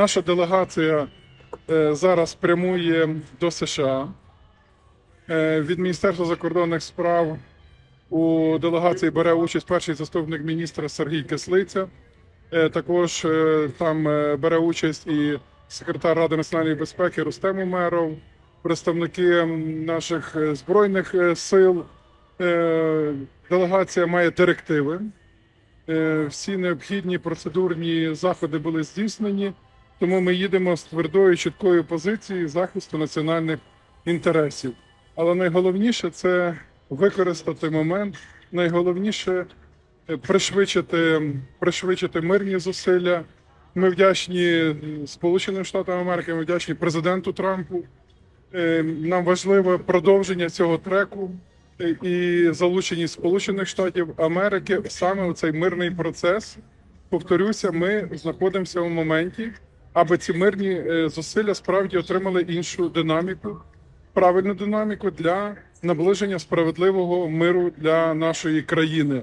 Наша делегація е, зараз прямує до США. Е, Від Міністерства закордонних справ у делегації бере участь перший заступник міністра Сергій Кислиця. Е, Також там бере участь і секретар Ради національної безпеки Рустем Умеров, представники наших збройних сил. Делегація має директиви. Всі необхідні процедурні заходи були здійснені, тому ми їдемо з твердою чіткою позицією захисту національних інтересів. Але найголовніше це використати момент, найголовніше пришвидшити, пришвидшити мирні зусилля. Ми вдячні Сполученим Штатам Америки, ми вдячні президенту Трампу. Е, Нам важливе продовження цього треку е, і залученість Сполучених Штатів Америки саме у цей мирний процес. Повторюся, ми знаходимося у моменті, аби ці мирні е, зусилля справді отримали іншу динаміку, правильну динаміку для наближення справедливого миру для нашої країни.